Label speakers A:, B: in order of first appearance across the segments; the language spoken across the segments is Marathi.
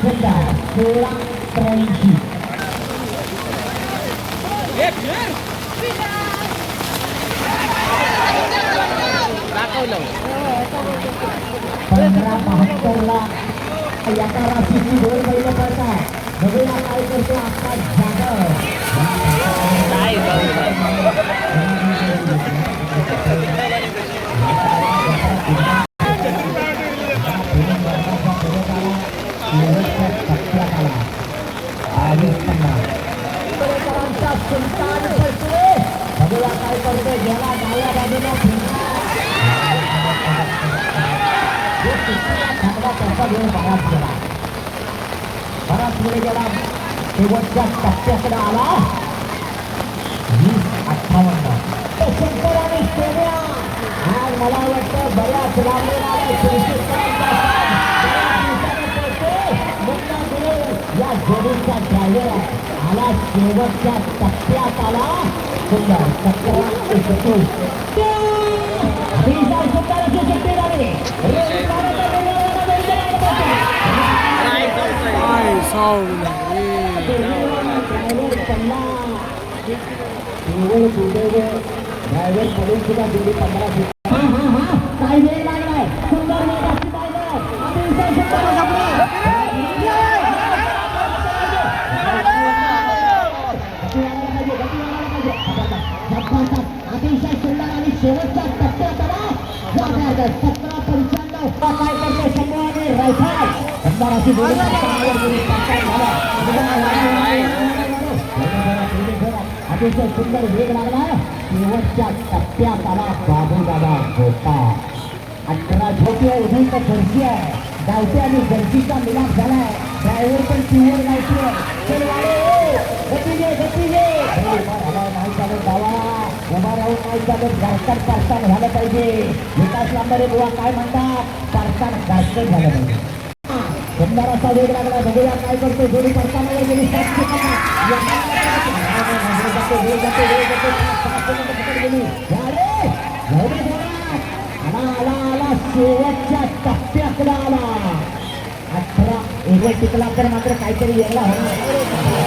A: सोळा त्र्याऐंशी पंधरा बहात्तरला एका राशीची दोन बैल पडतात बघूया काय करतो आता जाधव सुलतान काय करतोय गेला डाव्या बाजूला चांगला त्याचा वेळ बराच गेला बराच पुढे गेला शेवटच्या टप्प्याकडे आला वीस अठ्ठावन्न शंकर आणि सोन्या आज मला वाटतं बऱ्याच लांबून या जोडीचा ड्रायव्हर आला शेवटच्या टप्प्यात आला सुंदर सतरा एकतीस अभिषेक सुंदर अशी सुट्टी झाली रेल्वे गाड्याच्या वेगाला वेगाला बसला.
B: काय साऊंड
A: ड्रायव्हर पडून सुद्धा दिली पंधरा फूट काय वेळ अतिशय सुंदर वेग लागला शेवटच्या टप्प्यात आला बाबू दादा झोपा अठरा झोपी आहे उभी तर गर्दी आहे गावते आणि गर्दीचा मिलाप झालाय ड्रायव्हर पण पिवर गावठी नाही चालत गावा उभा नाही चालत घरचान पारसान झालं पाहिजे. विकास लांबरे बुवा काय म्हणतात? पारसान घासकट झालं पाहिजे. सुंदर वेग लागला बघूया काय करतो जोडी पडताना गेली आला आला आला शेवटच्या टप्प्याकडे आला अठरा एक टिकला तर मात्र काहीतरी यायला होणार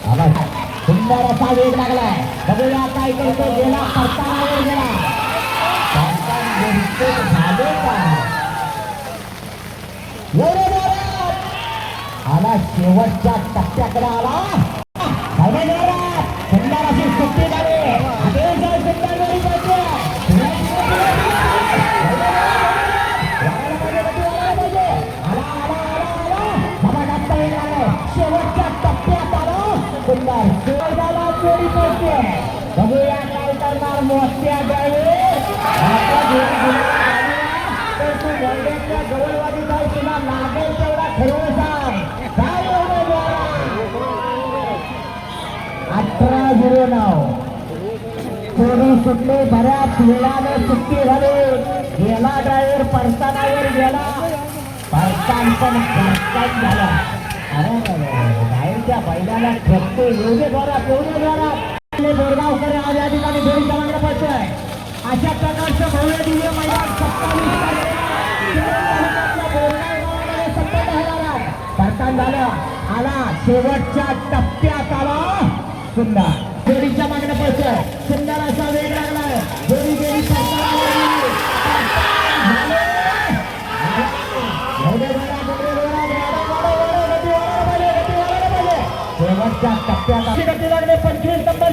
A: सुंदर असा वेग लागलाय. बघूया काय करतो गेला करताना वेळ गेला. झाले का आला शेवटच्या टप्प्याकडे आला. करणार मोठ्या तर तू तुला लागेल तेवढा ठरवून काय अठरा झिरो नऊ सोडून सुटले बऱ्याच वेळाने सुट्टी झाली गेला ड्रायव्हर परतानावर गेला परतान पण परतान झाला अरे बाहेरच्या बैलाला ठेपतो. एवढे जोरात एवढे जोरात बोरगावकर आज या ठिकाणी जोडी चांगला पडतोय अशा प्रकारचं भव्य दिव्य मैदान सत्तावीस झालं. आला शेवटच्या टप्प्यात आला सुंदर. जोडीच्या मागणं पडतोय सुंदर असा वेग लागलाय. जोडी गेली. शेवटच्या टप्प्यात लागले पंचवीस नंबर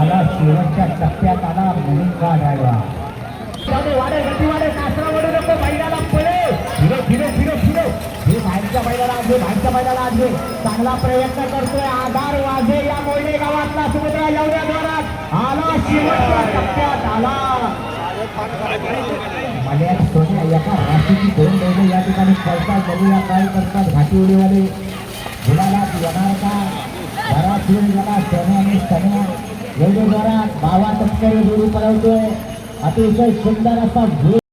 A: आला शेवटच्या टप्प्यात आला म्हणून का ड्रायव्हर वाढे वाढे गती वाढे कासरा वाढू नको बैलाला पळे. फिरो फिरो फिरो फिरो. हे बाहेरच्या बैलाला आजवे बाहेरच्या बैलाला आजवे चांगला प्रयत्न करतोय आधार वाजे या मोयले गावातला सुभद्रा एवढ्या जोरात. आला शेवटच्या टप्प्यात आला. मल्यात सोन्या एका राशीची दोन बैल या ठिकाणी पळतात. बघूया काय करतात घाटी उडीवाले गुलाला येणार का? बराच वेळ गेला सोन्या आणि सन्या एवढे जोरात बाबा तस्करी जोडी पळवतोय अतिशय सुंदर असा